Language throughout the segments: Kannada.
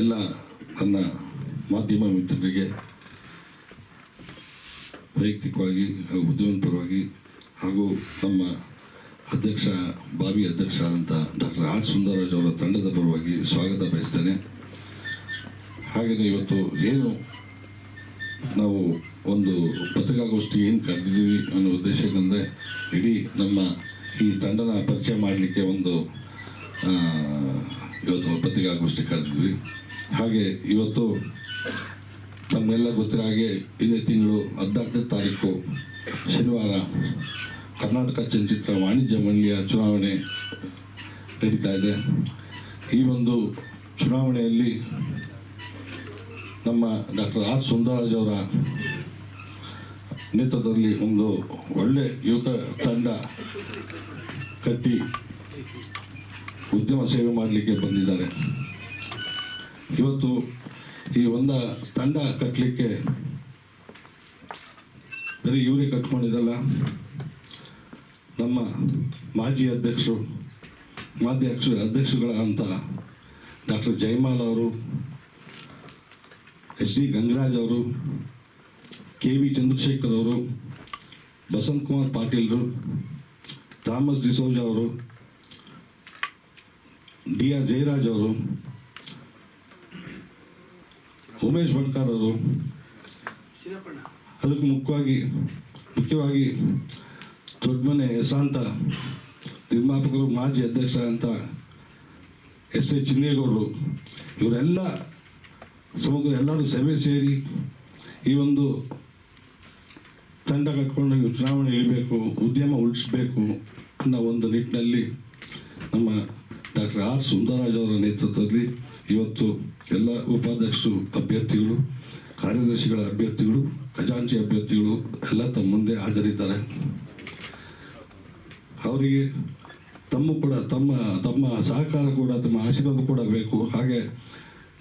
ಎಲ್ಲ ನನ್ನ ಮಾಧ್ಯಮ ಮಿತ್ರರಿಗೆ ವೈಯಕ್ತಿಕವಾಗಿ ಹಾಗೂ ಪರವಾಗಿ ಹಾಗೂ ನಮ್ಮ ಅಧ್ಯಕ್ಷ, ಬಾವಿ ಅಧ್ಯಕ್ಷ ಆದಂಥ ಡಾಕ್ಟರ್ ಆರ್ ಸುಂದರರಾಜ್ ಅವರ ತಂಡದ ಪರವಾಗಿ ಸ್ವಾಗತ ಬಯಸ್ತೇನೆ. ಹಾಗೆಯೇ ಇವತ್ತು ಏನು ನಾವು ಒಂದು ಪತ್ರಿಕಾಗೋಷ್ಠಿ ಏನು ಕರೆದಿದ್ದೀವಿ ಅನ್ನೋ ಉದ್ದೇಶ ಏನಂದರೆ, ಇಡೀ ನಮ್ಮ ಈ ತಂಡನ ಪರಿಚಯ ಮಾಡಲಿಕ್ಕೆ ಒಂದು ಇವತ್ತು ಪತ್ರಿಕಾಗೋಷ್ಠಿ ಕರೆದಿದ್ವಿ. ಹಾಗೆ ಇವತ್ತು ತಮ್ಮೆಲ್ಲ ಗೊತ್ತಿರೋ ಹಾಗೆ ಇದೇ ತಿಂಗಳು ಹದಿನಾಲ್ಕನೇ ತಾರೀಕು ಶನಿವಾರ ಕರ್ನಾಟಕ ಚಲನಚಿತ್ರ ವಾಣಿಜ್ಯ ಮಂಡಳಿಯ ಚುನಾವಣೆ ನಡೀತಾ ಇದೆ. ಈ ಒಂದು ಚುನಾವಣೆಯಲ್ಲಿ ನಮ್ಮ ಡಾಕ್ಟರ್ ಆರ್ ಸುಂದರಾಜ್ ಅವರ ನೇತೃತ್ವದಲ್ಲಿ ಒಂದು ಒಳ್ಳೆ ಯುವಕ ತಂಡ ಕಟ್ಟಿ ಉದ್ಯಮ ಸೇವೆ ಮಾಡಲಿಕ್ಕೆ ಬಂದಿದ್ದಾರೆ. ಇವತ್ತು ಈ ಒಂದ ತಂಡ ಕಟ್ಟಲಿಕ್ಕೆ ಬರೀ ಇವರೇ ಕಟ್ಕೊಂಡಿದ್ದಲ್ಲ, ನಮ್ಮ ಮಾಜಿ ಅಧ್ಯಕ್ಷರು, ಮಾಜಿ ಅಕ್ಷ ಅಧ್ಯಕ್ಷಗಳ ಅಂತ ಡಾಕ್ಟರ್ ಜಯಮಾಲ್ ಅವರು, ಎಚ್ ಡಿ ಗಂಗರಾಜ್ ಅವರು, ಕೆ ವಿ ಚಂದ್ರಶೇಖರ್ ಅವರು, ಬಸಂತ್ ಕುಮಾರ್ ಪಾಟೀಲ್ರು, ಥಾಮಸ್ ಡಿಸೋಜಾ ಅವರು ಡಿ ಆರ್ ಜಯರಾಜ್ ಅವರು, ಉಮೇಶ್ ಬಣ್ಕಾರ್ ಅವರು, ಅದಕ್ಕೆ ಮುಖ್ಯವಾಗಿ ಮುಖ್ಯವಾಗಿ ದೊಡ್ಡಮನೆ ಯಶಾಂತ, ನಿರ್ಮಾಪಕರು, ಮಾಜಿ ಅಧ್ಯಕ್ಷ ಅಂತ ಎಸ್ ಎ ಚಿನ್ನೇಗೌಡರು, ಇವರೆಲ್ಲ ಸಮಗ್ರ ಎಲ್ಲರೂ ಸಭೆ ಸೇರಿ ಈ ಒಂದು ತಂಡ ಕಟ್ಕೊಂಡು ನೀವು ಚುನಾವಣೆ ಇಳಬೇಕು ಉದ್ಯಮ ಉಳಿಸ್ಬೇಕು ಅನ್ನೋ ಒಂದು ನಿಟ್ಟಿನಲ್ಲಿ ನಮ್ಮ ಡಾಕ್ಟರ್ ಆರ್ ಸುಂದರರಾಜ್ ಅವರ ನೇತೃತ್ವದಲ್ಲಿ ಇವತ್ತು ಎಲ್ಲ ಉಪಾಧ್ಯಕ್ಷರು ಅಭ್ಯರ್ಥಿಗಳು, ಕಾರ್ಯದರ್ಶಿಗಳ ಅಭ್ಯರ್ಥಿಗಳು, ಖಜಾಂಚಿ ಅಭ್ಯರ್ಥಿಗಳು ಎಲ್ಲ ತಮ್ಮ ಮುಂದೆ ಹಾಜರಿದ್ದಾರೆ. ಅವರಿಗೆ ತಮ್ಮ ಕೂಡ ತಮ್ಮ ತಮ್ಮ ಸಹಕಾರ ಕೂಡ, ತಮ್ಮ ಆಶೀರ್ವಾದ ಕೂಡ ಬೇಕು. ಹಾಗೆ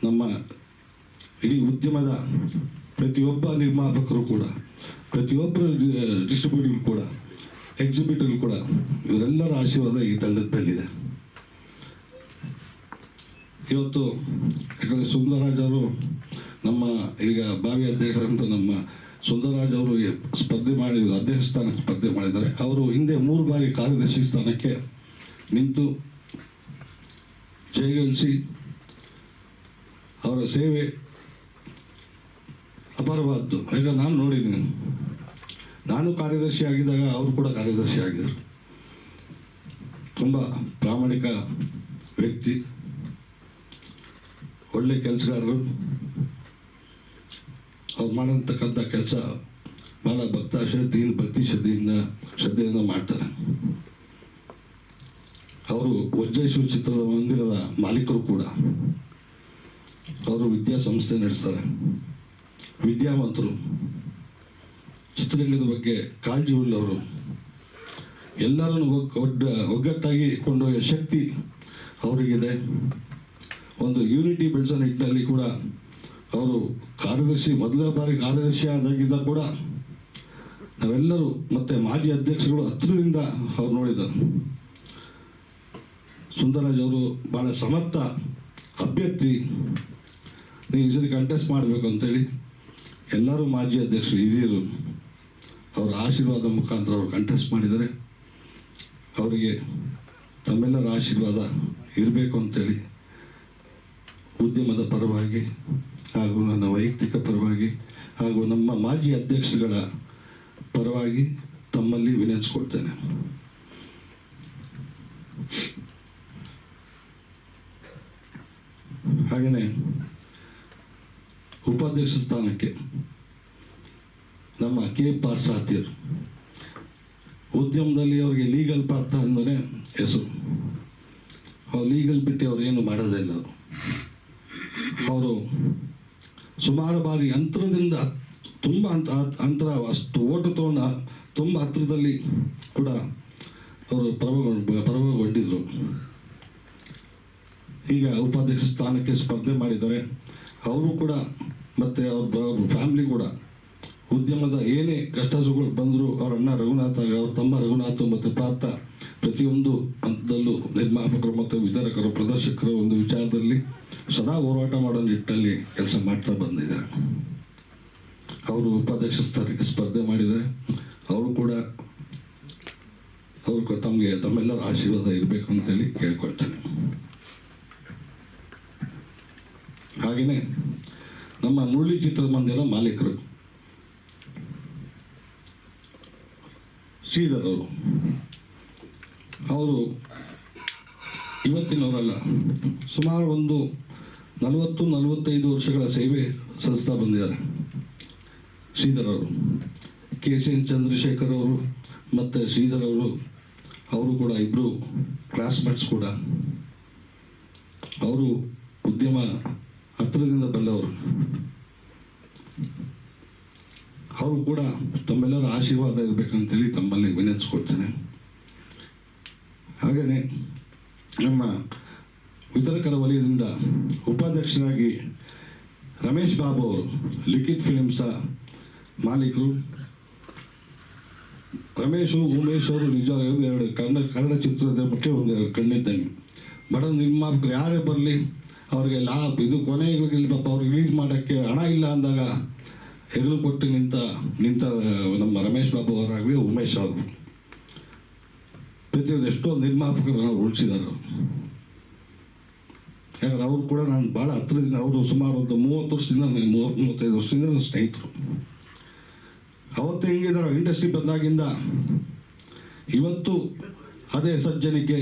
ನಮ್ಮ ಇಡೀ ಉದ್ಯಮದ ಪ್ರತಿಯೊಬ್ಬ ನಿರ್ಮಾಪಕರು ಕೂಡ ಪ್ರತಿಯೊಬ್ಬರು ಡಿಸ್ಟ್ರಿಬ್ಯೂಟರ್ ಕೂಡ ಎಕ್ಸಿಬಿಟರ್ ಕೂಡ, ಇವರೆಲ್ಲರ ಆಶೀರ್ವಾದ ಈ ತಂಡದ ಮೇಲಿದೆ. ಇವತ್ತು ಯಾಕಂದರೆ ಸುಂದರರಾಜ್ ಅವರು ನಮ್ಮ ಈಗ ಬಾವಿ ಅಧ್ಯಕ್ಷರಂತ ನಮ್ಮ ಸುಂದರರಾಜ್ ಅವರು ಸ್ಪರ್ಧೆ ಮಾಡಿ, ಅಧ್ಯಕ್ಷ ಸ್ಥಾನಕ್ಕೆ ಸ್ಪರ್ಧೆ ಮಾಡಿದ್ದಾರೆ. ಅವರು ಹಿಂದೆ ಮೂರು ಬಾರಿ ಕಾರ್ಯದರ್ಶಿ ಸ್ಥಾನಕ್ಕೆ ನಿಂತು ಜಯಗಳಿಸಿ ಅವರ ಸೇವೆ ಅಪಾರವಾದ್ದು. ಈಗ ನಾನು ನೋಡಿದ್ದೀನಿ, ನಾನು ಕಾರ್ಯದರ್ಶಿ ಆಗಿದ್ದಾಗ ಅವರು ಕೂಡ ಕಾರ್ಯದರ್ಶಿ ಆಗಿದ್ದರು ತುಂಬ ಪ್ರಾಮಾಣಿಕ ವ್ಯಕ್ತಿ. ಒಳ್ಳೆ ಕೆಲಸಗಾರರು. ಅವ್ರು ಮಾಡತಕ್ಕಂಥ ಕೆಲಸ ಭಾಳ ಭಕ್ತ ಶ್ರದ್ಧೆಯಿಂದ ಭಕ್ತಿ ಶ್ರದ್ಧೆಯಿಂದ ಶ್ರದ್ಧೆಯಿಂದ ಮಾಡ್ತಾರೆ. ಅವರು ವಜ್ರೇಶ್ವರ ಚಿತ್ರದ ಮಂದಿರದ ಮಾಲೀಕರು ಕೂಡ. ಅವರು ವಿದ್ಯಾಸಂಸ್ಥೆ ನಡೆಸ್ತಾರೆ. ವಿದ್ಯಾವಂತರು. ಚಿತ್ರರಂಗದ ಬಗ್ಗೆ ಕಾಳಜಿ ಉಳ್ಳವರು. ಎಲ್ಲರನ್ನು ಒಗ್ಗಟ್ಟಾಗಿ ಕೊಂಡೊಯ್ಯೋ ಶಕ್ತಿ ಅವರಿಗಿದೆ. ಒಂದು ಯೂನಿಟಿ ಬೆಳೆಸೋ ನಿಟ್ಟಿನಲ್ಲಿ ಕೂಡ ಅವರು ಕಾರ್ಯದರ್ಶಿ, ಮೊದಲ ಬಾರಿ ಕಾರ್ಯದರ್ಶಿ ಆದಾಗಿದ್ದ ಕೂಡ ನಾವೆಲ್ಲರೂ ಮತ್ತೆ ಮಾಜಿ ಅಧ್ಯಕ್ಷರುಗಳು ಹತ್ತಿರದಿಂದ ಅವ್ರು ನೋಡಿದರು ಸುಂದರಾಜ್ ಅವರು ಭಾಳ ಸಮರ್ಥ ಅಭ್ಯರ್ಥಿ. ನೀವು ಈ ಸರಿ ಕಂಟೆಸ್ಟ್ ಮಾಡಬೇಕು ಅಂತೇಳಿ ಎಲ್ಲರೂ ಮಾಜಿ ಅಧ್ಯಕ್ಷರು, ಹಿರಿಯರು ಅವರ ಆಶೀರ್ವಾದ ಮುಖಾಂತರ ಅವರು ಕಂಟೆಸ್ಟ್ ಮಾಡಿದರೆ ಅವರಿಗೆ ತಮ್ಮೆಲ್ಲರ ಆಶೀರ್ವಾದ ಇರಬೇಕು ಅಂತೇಳಿ ಉದ್ಯಮದ ಪರವಾಗಿ ಹಾಗೂ ನನ್ನ ವೈಯಕ್ತಿಕ ಪರವಾಗಿ ಹಾಗೂ ನಮ್ಮ ಮಾಜಿ ಅಧ್ಯಕ್ಷಗಳ ಪರವಾಗಿ ತಮ್ಮಲ್ಲಿ ವಿನಂತಿಸ್ಕೊಳ್ತೇನೆ. ಹಾಗೆಯೇ ಉಪಾಧ್ಯಕ್ಷ ಸ್ಥಾನಕ್ಕೆ ನಮ್ಮ ಕೆ ಪಾರ್ಸಾತಿಯರು, ಉದ್ಯಮದಲ್ಲಿ ಅವರಿಗೆ ಲೀಗಲ್ ಪಾತ್ರ ಅಂದರೆ ಹೆಸರು. ಲೀಗಲ್ ಬಿಟ್ಟು ಅವ್ರು ಏನು ಮಾಡೋದೇ ಇಲ್ಲ ಅವರು. ಅವರು ಸುಮಾರು ಬಾರಿ ಅಂತರದಿಂದ ತುಂಬ ಅಂತ ಅಂತರ, ಅಷ್ಟು ಓಟು ತೋಣ ತುಂಬ ಹತ್ತಿರದಲ್ಲಿ ಕೂಡ ಅವರು ಪ್ರಭಾವ ಪರವಗೊಂಡಿದ್ದರು ಈಗ ಉಪಾಧ್ಯಕ್ಷ ಸ್ಥಾನಕ್ಕೆ ಸ್ಪರ್ಧೆ ಮಾಡಿದ್ದಾರೆ. ಅವರು ಕೂಡ ಮತ್ತು ಅವ್ರ ಅವ್ರ ಫ್ಯಾಮಿಲಿ ಕೂಡ ಉದ್ಯಮದ ಏನೇ ಕಷ್ಟಸುಗಳು ಬಂದರೂ ಅವ್ರ ಅಣ್ಣ ರಘುನಾಥ ಅವ್ರ ತಮ್ಮ ರಘುನಾಥ್ ಮತ್ತು ಪಾರ್ಥ ಪ್ರತಿಯೊಂದು ಹಂತದಲ್ಲೂ ನಿರ್ಮಾಪಕರು ಮತ್ತು ವಿತರಕರು, ಪ್ರದರ್ಶಕರ ಒಂದು ವಿಚಾರದಲ್ಲಿ ಸದಾ ಹೋರಾಟ ಮಾಡೋ ನಿಟ್ಟಿನಲ್ಲಿ ಕೆಲಸ ಮಾಡ್ತಾ ಬಂದಿದ್ದಾರೆ. ಅವರು ಉಪಾಧ್ಯಕ್ಷ ಸ್ಥಾನಕ್ಕೆ ಸ್ಪರ್ಧೆ ಮಾಡಿದ್ದಾರೆ. ಅವರು ಕೂಡ ಅವ್ರು ತಮಗೆ, ತಮ್ಮೆಲ್ಲರ ಆಶೀರ್ವಾದ ಇರಬೇಕು ಅಂತೇಳಿ ಕೇಳ್ಕೊಳ್ತೇನೆ. ಹಾಗೆಯೇ ನಮ್ಮ ಮುರುಳಿ ಚಿತ್ರದ ಮಂದಿರ ಮಾಲೀಕರು ಶ್ರೀಧರ್ ಅವರು. ಅವರು ಇವತ್ತಿನವರಲ್ಲ, ಸುಮಾರು ಒಂದು ನಲವತ್ತು, ನಲವತ್ತೈದು ವರ್ಷಗಳ ಸೇವೆ ಸಲ್ಲಿಸ್ತಾ ಬಂದಿದ್ದಾರೆ. ಶ್ರೀಧರ್ ಅವರು, ಕೆ ಸಿ ಎನ್ ಚಂದ್ರಶೇಖರ್ ಅವರು ಮತ್ತು ಶ್ರೀಧರ್ ಅವರು ಅವರು ಕೂಡ ಇಬ್ಬರು ಕ್ಲಾಸ್ಮೇಟ್ಸ್ ಕೂಡ. ಅವರು ಉದ್ಯಮ ಹತ್ತಿರದಿಂದ ಬಂದವರು. ಅವರು ಕೂಡ ತಮ್ಮೆಲ್ಲರ ಆಶೀರ್ವಾದ ಇರಬೇಕಂತೇಳಿ ತಮ್ಮಲ್ಲಿ ವಿನಂತಿಸ್ಕೊಳ್ತೇನೆ. ಹಾಗೆಯೇ ನಮ್ಮ ವಿತರಕರ ವಲಯದಿಂದ ಉಪಾಧ್ಯಕ್ಷರಾಗಿ ರಮೇಶ್ ಬಾಬು ಅವರು ಲಿಖಿತ್ ಫಿಲ್ಮ್ಸ ಮಾಲೀಕರು. ರಮೇಶು, ಉಮೇಶ್ ಅವರು ನಿಜ ಎರಡು ಕನ್ನಡ ಕನ್ನಡ ಚಿತ್ರೋದ್ಯಮಕ್ಕೆ ಒಂದು ಎರಡು ಕಣ್ಣಿದ್ದಂಗೆ. ಬಡ ನಿರ್ಮಾಪಕರು ಯಾರೇ ಬರಲಿ, ಅವ್ರಿಗೆ ಲಾಭ, ಇದು ಕೊನೆಗೆ ಪಾಪ ಅವ್ರಿಗೆ ರಿಲೀಸ್ ಮಾಡೋಕ್ಕೆ ಹಣ ಇಲ್ಲ ಅಂದಾಗ ಹೆಗಲು ಕೊಟ್ಟು ನಿಂತ ನಿಂತ, ನಮ್ಮ ರಮೇಶ್ ಬಾಬು ಅವರಾಗಲಿ ಉಮೇಶ್ ಅವರು. ಪ್ರತಿಯೊಂದು ಎಷ್ಟೋ ನಿರ್ಮಾಪಕರನ್ನು ಉಳಿಸಿದ್ದಾರೆ ಅವರು. ಯಾಕಂದ್ರೆ ಅವರು ಕೂಡ ನಾನು ಭಾಳ ಹತ್ತಿರದಿಂದ ಅವರು ಸುಮಾರು ಒಂದು ಮೂವತ್ತು ವರ್ಷದಿಂದ ನನಗೆ ಮೂವತ್ತು ಮೂವತ್ತೈದು ವರ್ಷದಿಂದ ನನ್ನ ಸ್ನೇಹಿತರು. ಅವತ್ತು ಹೆಂಗಿದ್ದಾರೆ ಇಂಡಸ್ಟ್ರಿ ಬಂದಾಗಿಂದ ಇವತ್ತು ಅದೇ ಸಜ್ಜನಿಕೆ,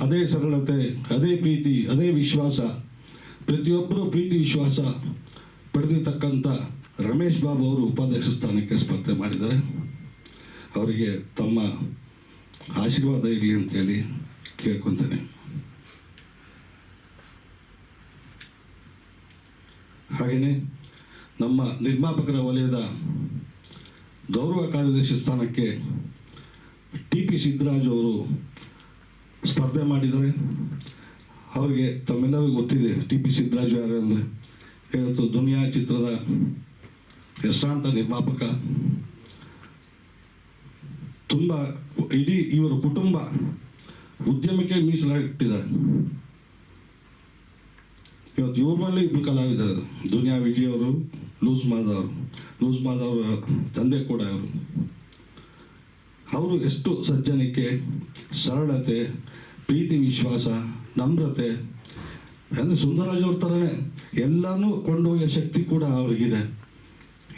ಅದೇ ಸರಳತೆ, ಅದೇ ಪ್ರೀತಿ, ಅದೇ ವಿಶ್ವಾಸ, ಪ್ರತಿಯೊಬ್ಬರೂ ಪ್ರೀತಿ, ವಿಶ್ವಾಸ ಪಡೆದಿರ್ತಕ್ಕಂಥ ರಮೇಶ್ ಬಾಬು ಅವರು ಉಪಾಧ್ಯಕ್ಷ ಸ್ಥಾನಕ್ಕೆ ಸ್ಪರ್ಧೆ ಮಾಡಿದ್ದಾರೆ. ಅವರಿಗೆ ತಮ್ಮ ಆಶೀರ್ವಾದ ಇರಲಿ ಅಂತೇಳಿ ಕೇಳ್ಕೊತೇನೆ. ಹಾಗೆಯೇ ನಮ್ಮ ನಿರ್ಮಾಪಕರ ವಲಯದ ಗೌರವ ಕಾರ್ಯದರ್ಶಿ ಸ್ಥಾನಕ್ಕೆ ಟಿ ಪಿ ಸಿದ್ದರಾಜು ಅವರು ಸ್ಪರ್ಧೆ ಮಾಡಿದರೆ ಅವರಿಗೆ ತಮ್ಮೆಲ್ಲರಿಗೂ ಗೊತ್ತಿದೆ ಟಿ ಪಿ ಸಿದ್ದರಾಜು ಯಾರು ಅಂದರೆ. ಇವತ್ತು ದುನಿಯಾ ಚಿತ್ರದ ಹೆಸರಾಂತ ನಿರ್ಮಾಪಕ. ತುಂಬ ಇಡೀ ಇವರ ಕುಟುಂಬ ಉದ್ಯಮಕ್ಕೆ ಮೀಸಲಾಗಿಟ್ಟಿದ್ದಾರೆ. ಇವತ್ತು ಇವ್ರ ಇಬ್ಬರು ಕಲಾವಿದರು ದುನಿಯಾ ವಿಜಯ್ ಅವರು, ಲೂಸ್ ಮಾದವರು ಲೂಸ್ ಮಾದವರ ತಂದೆ ಕೂಡ ಅವರು ಅವರು ಎಷ್ಟು ಸಜ್ಜನಿಕೆ, ಸರಳತೆ, ಪ್ರೀತಿ ವಿಶ್ವಾಸ, ನಮ್ರತೆ. ಅಂದರೆ ಸುಂದರರಾಜ್ ಅವ್ರ ಥರನೇ ಎಲ್ಲನೂ ಕೊಂಡೋಗ್ಯ ಶಕ್ತಿ ಕೂಡ ಅವ್ರಿಗಿದೆ.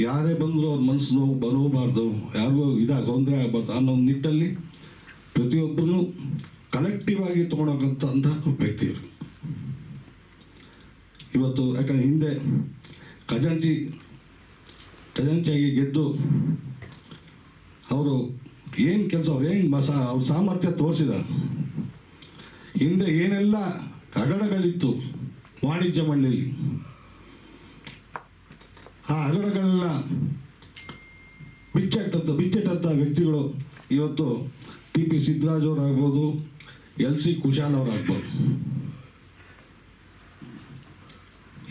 ಯಾರೇ ಬಂದರೂ ಅವ್ರ ಮನಸ್ಸು ನೋವು ಬರೋಬಾರ್ದು. ಯಾರಿಗೂ ಇದಾಗ ತೊಂದರೆ ಆಗಬಾರ್ದು ಅನ್ನೋ ನಿಟ್ಟಲ್ಲಿ ಪ್ರತಿಯೊಬ್ಬರೂ ಕಲೆಕ್ಟಿವ್ ಆಗಿ ತೊಗೊಳಕಂತಹ ವ್ಯಕ್ತಿ ಇವರು. ಇವತ್ತು ಯಾಕಂದ್ರೆ ಹಿಂದೆ ಖಜಾಂಚಿ, ಖಜಾಂಚಿಯಾಗಿ ಗೆದ್ದು ಅವರು ಏನು ಕೆಲಸ, ಅವ್ರು ಏನು ಮಸ, ಅವ್ರ ಸಾಮರ್ಥ್ಯ ತೋರಿಸಿದ್ದಾರೆ ಹಿಂದೆ ಏನೆಲ್ಲ ಹಗರಣಗಳಿತ್ತು ವಾಣಿಜ್ಯ ಮಂಡಳಿ ಆ ಹಗರಣಗಳನ್ನ ಬಿಚ್ಚಟ್ಟಂತ ಬಿಚ್ಚಟ್ಟಂತ ವ್ಯಕ್ತಿಗಳು ಇವತ್ತು ಟಿ ಪಿ ಸಿದ್ದರಾಜ್ ಅವರಾಗ್ಬೋದು, ಎಲ್ ಸಿ ಕುಶಾಲ್ ಅವರಾಗ್ಬೋದು.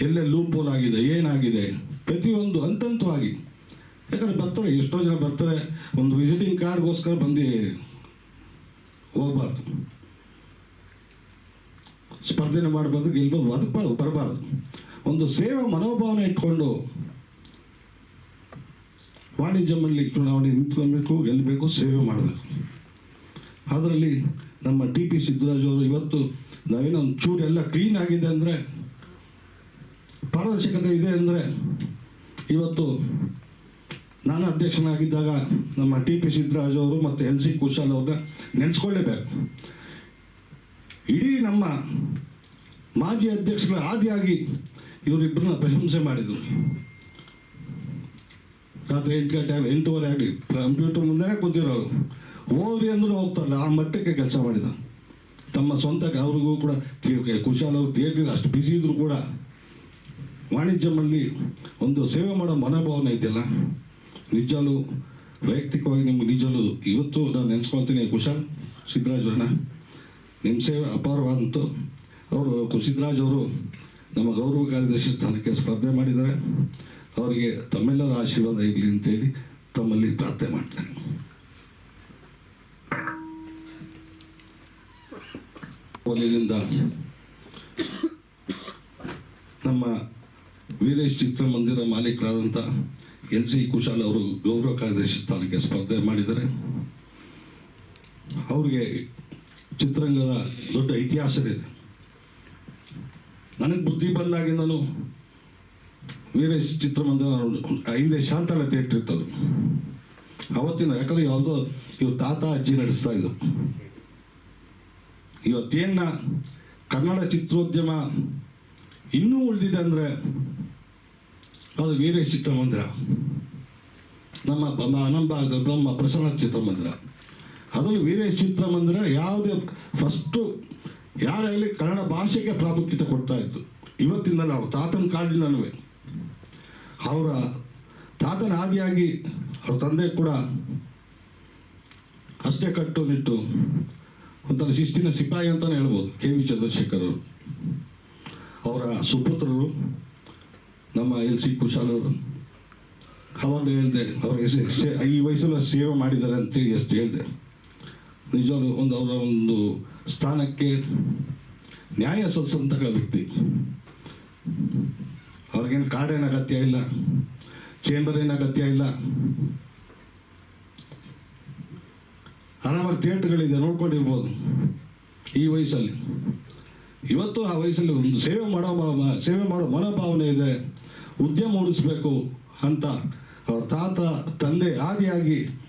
ಎಲ್ಲೇ ಲೂಪೋಲ್ ಆಗಿದೆ, ಏನಾಗಿದೆ? ಪ್ರತಿಯೊಂದು ಅಂತಂತವಾಗಿ ಯಾಕಂದ್ರೆ ಬರ್ತಾರೆ, ಎಷ್ಟೋ ಜನ ಬರ್ತಾರೆ, ಒಂದು ವಿಸಿಟಿಂಗ್ ಕಾರ್ಡ್ಗೋಸ್ಕರ ಬಂದು ಹೋಗ್ಬಾರ್ದು. ಸ್ಪರ್ಧೆನ ಮಾಡಬಾರ್ದು ಗೆಲ್ಬೋದು ಅದಕ್ಕೆ ಬರಬಾರ್ದು. ಒಂದು ಸೇವಾ ಮನೋಭಾವನೆ ಇಟ್ಕೊಂಡು ವಾಣಿಜ್ಯ ಮಂಡಳಿ ಚುನಾವಣೆ ನಿಂತ್ಕೊಬೇಕು ಗೆಲ್ಲಬೇಕು, ಸೇವೆ ಮಾಡಬೇಕು. ಅದರಲ್ಲಿ ನಮ್ಮ ಟಿ ಪಿ ಸಿದ್ದರಾಜ್ ಅವರು ಇವತ್ತು ನಾವೇನೋ ಒಂದು ಚೂರು ಎಲ್ಲ ಕ್ಲೀನ್ ಆಗಿದೆ ಅಂದರೆ, ಪಾರದರ್ಶಕತೆ ಇದೆ ಅಂದರೆ, ಇವತ್ತು ನಾನು ಅಧ್ಯಕ್ಷನಾಗಿದ್ದಾಗ ನಮ್ಮ ಟಿ ಪಿ ಸಿದ್ದರಾಜ್ ಅವರು ಮತ್ತು ಎಲ್ ಸಿ ಕುಶಾಲ್ ಅವ್ರನ್ನ ನೆನೆಸ್ಕೊಳ್ಳೇಬೇಕು. ಇಡೀ ನಮ್ಮ ಮಾಜಿ ಅಧ್ಯಕ್ಷಗಳ ಆದಿಯಾಗಿ ಇವರಿಬ್ಬರನ್ನ ಪ್ರಶಂಸೆ ಮಾಡಿದರು. ರಾತ್ರಿ ಎಂಟು ಗಂಟೆ ಆಗಲಿ ಎಂಟೂವರೆ ಆಗಲಿ ಕಂಪ್ಯೂಟರ್ ಮುಂದೆನೇ ಕೂತಿರೋರು. ಹೋದ್ರಿ ಅಂದ್ರೂ ಹೋಗ್ತಾರಲ್ಲ, ಆ ಮಟ್ಟಕ್ಕೆ ಕೆಲಸ ಮಾಡಿದ. ತಮ್ಮ ಸ್ವಂತ ಅವ್ರಿಗೂ ಕೂಡ ಕುಶಾಲ್ ಅವರು ಥಿಯೇಟ್ರಿಗೆ ಅಷ್ಟು ಬ್ಯುಸಿ ಇದ್ರು ಕೂಡ. ವಾಣಿಜ್ಯ ಮಂಡಳಿ ಒಂದು ಸೇವೆ ಮಾಡೋ ಮನೋಭಾವನೆ ಐತಿಲ್ಲ. ನಿಜಲು, ವೈಯಕ್ತಿಕವಾಗಿ ನಿಮ್ಗೆ ನಿಜಲು ಇವತ್ತು ನಾನು ನೆನ್ಸ್ಕೊಳ್ತೀನಿ ಕುಶಾಲ್ ಸಿದ್ದರಾಜ್ ಅವ್ರನ್ನ ನಿಮ್ಮ ಸೇವೆ ಅಪಾರವಾದಂತು. ಅವರು ಸಿದ್ದರಾಜ್ ಅವರು ನಮ್ಮ ಗೌರವ ಕಾರ್ಯದರ್ಶಿ ಸ್ಥಾನಕ್ಕೆ ಸ್ಪರ್ಧೆ ಮಾಡಿದ್ದಾರೆ. ಅವರಿಗೆ ತಮ್ಮೆಲ್ಲರ ಆಶೀರ್ವಾದ ಇರಲಿ ಅಂತೇಳಿ ತಮ್ಮಲ್ಲಿ ಪ್ರಾರ್ಥನೆ ಮಾಡ್ತೇನೆ. ವಲಯದಿಂದ ನಮ್ಮ ವೀರೇಶ್ ಚಿತ್ರಮಂದಿರ ಮಾಲೀಕರಾದಂಥ ಎಲ್ ಸಿ ಕುಶಾಲ್ ಅವರು ಗೌರವ ಕಾರ್ಯದರ್ಶಿ ಸ್ಥಾನಕ್ಕೆ ಸ್ಪರ್ಧೆ ಮಾಡಿದ್ದಾರೆ. ಅವರಿಗೆ ಚಿತ್ರರಂಗದ ದೊಡ್ಡ ಇತಿಹಾಸವಿದೆ. ನನಗೆ ಬುದ್ಧಿ ಬಂದಾಗಿಂದನೂ ವೀರೇಶ್ ಚಿತ್ರಮಂದಿರ ಹಿಂದೆ ಶಾಂತಾಳ ಥಿಯೇಟ್ರ್ ಇತ್ತದು. ಅವತ್ತಿನ ಯಾಕಂದ್ರೆ ಯಾವುದೋ ಇವ್ರು ತಾತ, ಅಜ್ಜಿ ನಡೆಸ್ತಾ ಇದ್ರು. ಇವತ್ತೇನ ಕನ್ನಡ ಚಿತ್ರೋದ್ಯಮ ಇನ್ನೂ ಉಳಿದಿದೆ ಅಂದರೆ ಅದು ವೀರೇಶ್ ಚಿತ್ರಮಂದಿರ. ನಮ್ಮ ಅನಂಬ ನಮ್ಮ ಪ್ರಸನ್ನ ಚಿತ್ರಮಂದಿರ. ಅದರಲ್ಲಿ ವೀರೇಶ್ ಚಿತ್ರಮಂದಿರ ಯಾವುದೇ ಫಸ್ಟು ಯಾರಾಗಲಿ ಕನ್ನಡ ಭಾಷೆಗೆ ಪ್ರಾಮುಖ್ಯತೆ ಕೊಡ್ತಾ ಇತ್ತು. ಇವತ್ತಿನಲ್ಲಿ ಅವ್ರ ತಾತನ ಕಾಲದಿಂದನೂ. ಅವರ ತಾತನ ಆದಿಯಾಗಿ ಅವ್ರ ತಂದೆ ಕೂಡ ಅಷ್ಟೇ ಕಟ್ಟುನಿಟ್ಟು ಒಂಥರ ಶಿಸ್ತಿನ ಸಿಪಾಯಿ ಅಂತಲೇ ಹೇಳ್ಬೋದು. ಕೆ ವಿ ಚಂದ್ರಶೇಖರ್ ಅವರು. ಅವರ ಸುಪುತ್ರರು, ನಮ್ಮ ಎಲ್ ಸಿ ಕುಶಾಲ್ ಅವರು. ಅವಾಗ ಹೇಳಿದೆ, ಅವ್ರಿಗೆ ಈ ವಯಸ್ಸಲ್ಲಿ ಸೇವೆ ಮಾಡಿದ್ದಾರೆ ಅಂತೇಳಿ ಅಷ್ಟು ಹೇಳಿದೆ. ನಿಜವಾಗ್ಲೂ ಒಂದು ಅವರ ಒಂದು ಸ್ಥಾನಕ್ಕೆ ನ್ಯಾಯ ಸಲ್ಲಿಸಂತ ವ್ಯಕ್ತಿ. ಅವ್ರಿಗೇನು ಕಾರ್ಡೇನು ಅಗತ್ಯ ಇಲ್ಲ? ಚೇಂಬರ್ ಏನು ಅಗತ್ಯ ಇಲ್ಲ? ಆರಾಮಾಗಿ ಥಿಯೇಟ್ರ್ಗಳಿದೆ ನೋಡ್ಕೊಂಡಿರ್ಬೋದು ಈ ವಯಸ್ಸಲ್ಲಿ. ಇವತ್ತು ಆ ವಯಸ್ಸಲ್ಲಿ ಒಂದು ಸೇವೆ ಮಾಡೋ ಭಾವ- ಸೇವೆ ಮಾಡೋ ಮನೋಭಾವನೆ ಇದೆ. ಉದ್ಯಮ ಉಳಿಸ್ಬೇಕು ಅಂತ ಅವ್ರ ತಾತ, ತಂದೆ, ಆದಿಯಾಗಿ